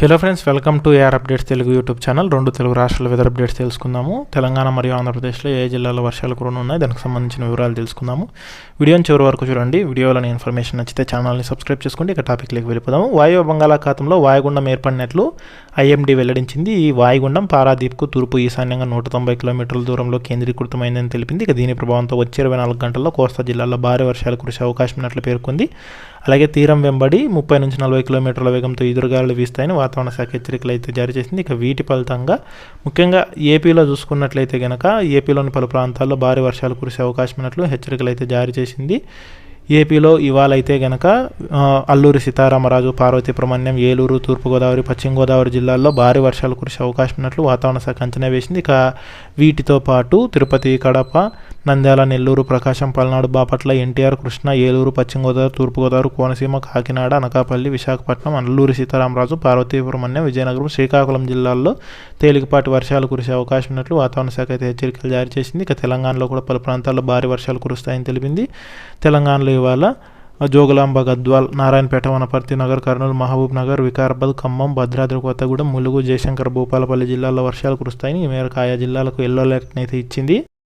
Hello friends welcome to AR updates Telugu YouTube channel రెండు తెలుగు రాష్ట్రాల weather updates తెలుసుకుందాము. తెలంగాణ మరియు ఆంధ్రప్రదేశ్లో ఏ జిల్లాలో వర్షాలు కూడా ఉన్నాయి దానికి సంబంధించిన వివరాలు తెలుసుకుందాము. వీడియోని చివరి వరకు చూడండి. వీడియోలోని ఇన్ఫర్మేషన్ నచ్చితే ఛానల్ని సబ్స్క్రైబ్ చేసుకోండి. ఇక టాపిక్లోకి వెళ్ళిపోదాము. వాయువ బంగాళాఖాతంలో వాయుగుండం ఏర్పడినట్లు ఐఎండి వెల్లడించింది. ఈ వాయుగుండం పారాదీప్కు తూర్పు ఈశాన్యంగా నూట తొంభై కిలోమీటర్ల దూరంలో కేంద్రీకృతమైందని తెలిపింది. ఇక దీని ప్రభావంతో వచ్చే ఇరవై నాలుగు గంటల్లో కోస్తా జిల్లాలో భారీ వర్షాలు కురిసే అవకాశం ఉన్నట్లు పేర్కొంది. అలాగే తీరం వెంబడి ముప్పై నుంచి నలభై కిలోమీటర్ల వేగంతో ఎదురుగాలు వీస్తాయని వాతావరణ శాఖ హెచ్చరికలు అయితే జారీ చేసింది. ఇక వీటి ఫలితంగా ముఖ్యంగా ఏపీలో చూసుకున్నట్లయితే గనక ఏపీలోని పలు ప్రాంతాల్లో భారీ వర్షాలు కురిసే అవకాశం ఉన్నట్లు హెచ్చరికలు అయితే జారీ చేసింది. ఏపీలో ఇవాళ అయితే గనక అల్లూరి సీతారామరాజు పార్వతీ ప్రమణ్యం ఏలూరు తూర్పుగోదావరి పశ్చిమ గోదావరి జిల్లాల్లో భారీ వర్షాలు కురిసే అవకాశం ఉన్నట్లు వాతావరణ శాఖ అంచనా వేసింది. ఇక వీటితో పాటు తిరుపతి కడప నంద్యాల నెల్లూరు ప్రకాశం పల్నాడు బాపట్ల ఎన్టీఆర్ కృష్ణ ఏలూరు పశ్చిమ గోదావరి తూర్పుగోదావరి కోనసీమ కాకినాడ అనకాపల్లి విశాఖపట్నం అల్లూరి సీతారామరాజు పార్వతీపురమణ్యం విజయనగరం శ్రీకాకుళం జిల్లాల్లో తేలికపాటి వర్షాలు కురిసే అవకాశం ఉన్నట్లు వాతావరణ శాఖ అయితే హెచ్చరికలు జారీ చేసింది. ఇక తెలంగాణలో కూడా పలు ప్రాంతాల్లో భారీ వర్షాలు కురుస్తాయని తెలిపింది. తెలంగాణలో ఇవాళ జోగులాంబ గద్వాల్ నారాయణపేట వనపర్తి నగర్ కర్నూలు మహబూబ్ నగర్ వికారాబాద్ ఖమ్మం భద్రాద్రి కొత్తగూడెం ములుగు జయశంకర్ భూపాలపల్లి జిల్లాల్లో వర్షాలు కురుస్తాయని ఈ మేరకు ఆయా జిల్లాలకు ఎల్లో అలర్ట్ అయితే ఇచ్చింది.